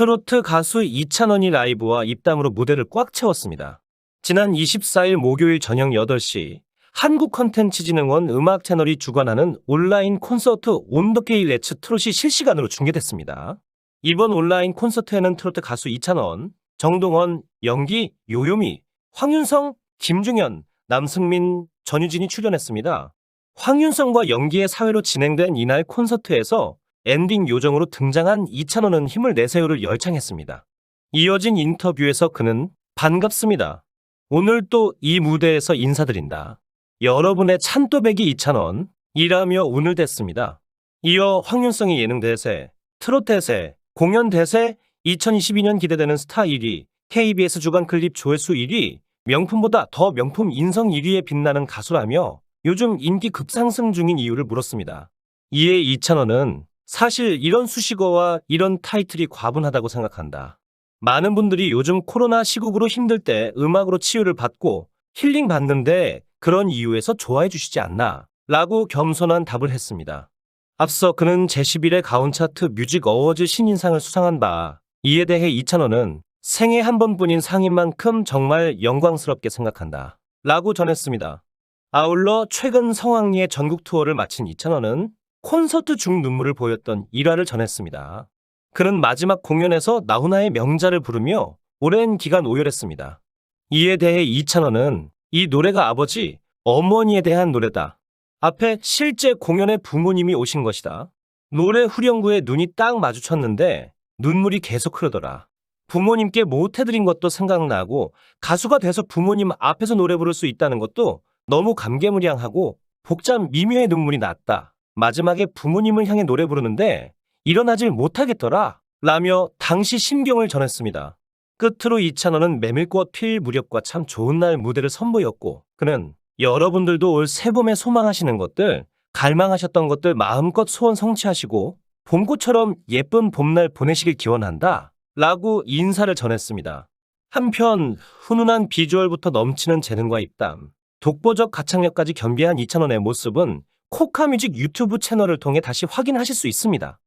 트로트 가수 이찬원이 라이브와 입담으로 무대를 꽉 채웠습니다. 지난 24일 목요일 저녁 8시 한국컨텐츠진흥원 음악 채널이 주관하는 온라인 콘서트 온더게이 레츠 트롯이 실시간으로 중계됐습니다. 이번 온라인 콘서트에는 트로트 가수 이찬원, 정동원, 연기, 요요미, 황윤성, 김중현, 남승민, 전유진이 출연했습니다. 황윤성과 연기의 사회로 진행된 이날 콘서트에서 엔딩 요정으로 등장한 이찬원은 힘을 내세요를 열창했습니다. 이어진 인터뷰에서 그는 반갑습니다. 오늘 또 이 무대에서 인사드린다. 여러분의 찬또배기 이찬원, 이라며 운을 댔습니다. 이어 황윤성의 예능 대세, 트롯 대세, 공연 대세, 2022년 기대되는 스타 1위, KBS 주간 클립 조회수 1위, 명품보다 더 명품 인성 1위에 빛나는 가수라며 요즘 인기 급상승 중인 이유를 물었습니다. 이에 이찬원은 사실 이런 수식어와 이런 타이틀이 과분하다고 생각한다. 많은 분들이 요즘 코로나 시국으로 힘들 때 음악으로 치유를 받고 힐링 받는데 그런 이유에서 좋아해 주시지 않나 라고 겸손한 답을 했습니다. 앞서 그는 제11회 가온 차트 뮤직 어워즈 신인상을 수상한 바 이에 대해 이찬원은 생애 한 번뿐인 상인 만큼 정말 영광스럽게 생각한다 라고 전했습니다. 아울러 최근 성황리의 전국 투어를 마친 이찬원은 콘서트 중 눈물을 보였던 일화를 전했습니다. 그는 마지막 공연에서 나훈아의 명자를 부르며 오랜 기간 오열했습니다. 이에 대해 이찬원은 이 노래가 아버지, 어머니에 대한 노래다. 앞에 실제 공연에 부모님이 오신 것이다. 노래 후렴구에 눈이 딱 마주쳤는데 눈물이 계속 흐르더라. 부모님께 못해드린 것도 생각나고 가수가 돼서 부모님 앞에서 노래 부를 수 있다는 것도 너무 감개무량하고 복잡 미묘의 눈물이 났다. 마지막에 부모님을 향해 노래 부르는데 일어나질 못하겠더라. 라며 당시 심경을 전했습니다. 끝으로 이찬원은 메밀꽃 필 무렵과 참 좋은 날 무대를 선보였고 그는 여러분들도 올 새봄에 소망하시는 것들, 갈망하셨던 것들 마음껏 소원 성취하시고 봄꽃처럼 예쁜 봄날 보내시길 기원한다. 라고 인사를 전했습니다. 한편 훈훈한 비주얼부터 넘치는 재능과 입담, 독보적 가창력까지 겸비한 이찬원의 모습은 코카뮤직 유튜브 채널을 통해 다시 확인하실 수 있습니다.